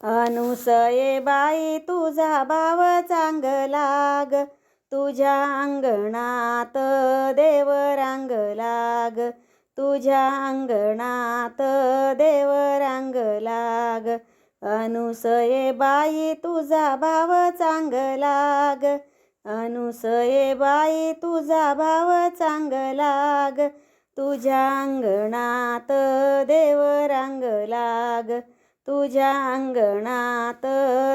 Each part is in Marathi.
अनुसये बाई तुझा भाव चांगला ग तुझ्या अंगणात देव रांगला ग तुझ्या अंगणात देव रांगला ग अनुसये बाई तुझा भाव चांगला ग अनुसये बाई तुझा भाव चांगला ग तुझ्या अंगणात देव रांगला ग तुझ्या अंगणात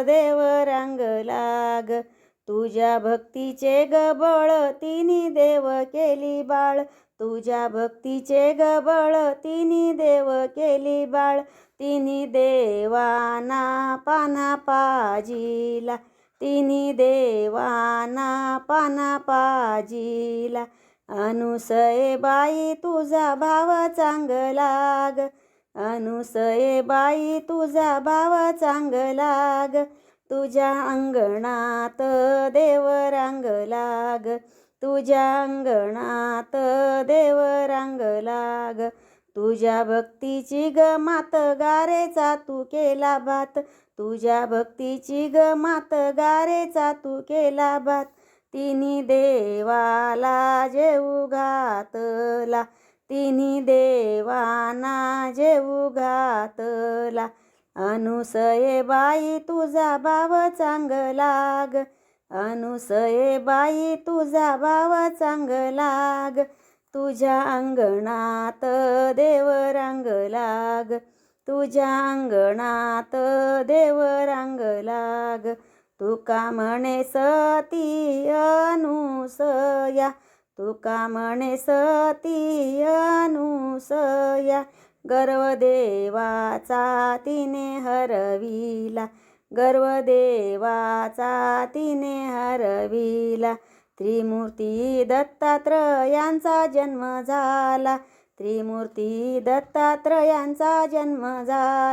देव रांगला ग तुझ्या भक्तीचे गबळ तिनी देव केली बाळ. तुझ्या भक्तीचे गबळ तिनी देव केली बाळ. तिनी देवाना पाना पाजिला. तिनी देवाना पाना पाजिला. अनुसय बाई तुझा भाव चांगला ग अनुसये बाई तुझा भाव चांगला ग तुझ्या अंगणात देव रांगला ग तुझ्या अंगणात देव रांगला ग तुझ्या भक्तीची ग मात गारेचा तू केला भात. तुझ्या भक्तीची ग मात गारेचा तू केला भात. तिन्ही देवाला जेऊ घातला. तिन्ही देवाना जेऊ घातला अनुसये बाई तुझा भाव चांगला ग अनुसये बाई तुझा भाव चांगला ग तुझ्या अंगणात देव रांगला ग तुझ्या अंगणात देव रांगला ग तुका म्हणे सती अनुसया. तुका म्हणे सती अनुसया गर्वदेवाचा तिने हरविला. गर्वदेवाचा तिने हरविला. त्रिमूर्ती दत्तात्रयांचा जन्म झाला. त्रिमूर्ती दत्तात्रयांचा जन्म झाला.